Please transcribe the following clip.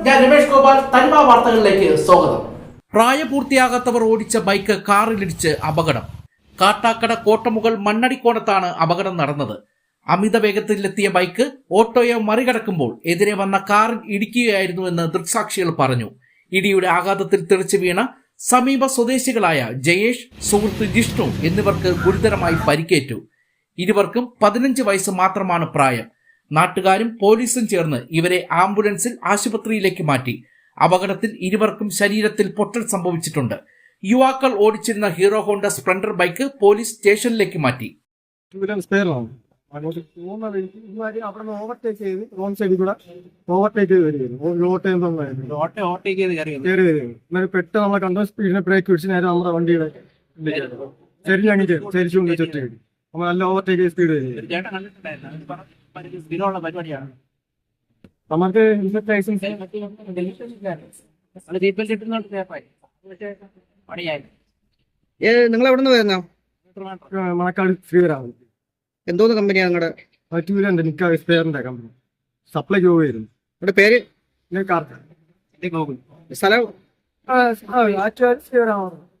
വേണുഗോപാൽ തനിമ വാർത്തകളിലേക്ക് സ്വാഗതം. പ്രായപൂർത്തിയാകാത്തവർ ഓടിച്ച ബൈക്ക് കാറിലിടിച്ച് അപകടം. കാട്ടാക്കട കോട്ടമുകൾ മണ്ണടിക്കോണത്താണ് അപകടം നടന്നത്. അമിത വേഗത്തിലെത്തിയ ബൈക്ക് ഓട്ടോയെ മറികടക്കുമ്പോൾ എതിരെ വന്ന കാറിൽ ഇടിക്കുകയായിരുന്നുവെന്ന് ദൃക്സാക്ഷികൾ പറഞ്ഞു. ഇടിയുടെ ആഘാതത്തിൽ തെറിച്ചു വീണ സമീപ സ്വദേശികളായ ജയേഷ് സുഹൃത്ത് ജിഷ്ണു എന്നിവർക്ക് ഗുരുതരമായി പരിക്കേറ്റു. ഇരുവർക്കും പതിനഞ്ച് വയസ്സ് മാത്രമാണ് പ്രായം. നാട്ടുകാരും പോലീസും ചേർന്ന് ഇവരെ ആംബുലൻസിൽ ആശുപത്രിയിലേക്ക് മാറ്റി. അപകടത്തിൽ ഇരുവർക്കും ശരീരത്തിൽ പൊട്ടൽ സംഭവിച്ചിട്ടുണ്ട്. യുവാക്കൾ ഓടിച്ചിരുന്ന Hero Honda Splendor bike police സ്റ്റേഷനിലേക്ക് മാറ്റി. ഓവർടേക്ക് ചെയ്ത് റോങ് സൈഡിൽ കൂടെ ഓവർടേക്ക് ചെയ്ത് വരികയായിരുന്നു കയറി വരികയായിരുന്നു നമ്മളെ കണ്ട സ്പീഡിനെ ബ്രേക്ക് പിടിച്ച് നേരെ നമ്മുടെ വണ്ടിയുടെ ചെരിഞ്ഞങ്ങി ചെരിച്ചുകൊണ്ട് ചുറ്റി. കിട്ടി നമ്മൾ നല്ല ഓവർടേക്ക് സ്പീഡ് വരിക ഒരു ചേട്ടൻ കണ്ടിട്ടുണ്ടായിരുന്നു. അവർ പറഞ്ഞു, "പരി- സ്ഥിരമുള്ള പരിപാടിയാണ്. നമുക്ക് ലൈസൻസ് നിങ്ങൾ എവിടെ നിന്ന് വരുന്ന? മണക്കാട് ശ്രീവരാമൻ എന്തോന്ന് കമ്പനിയാണ് നിങ്ങളുടെ ടൂ വീലറിന്റെ നിക്ക സ്പെയറിന്റെ കമ്പനി. സപ്ലൈ പോവുകയായിരുന്നു. നിങ്ങളുടെ പേര്? സ്ഥലം? ശ്രീവരാമൻ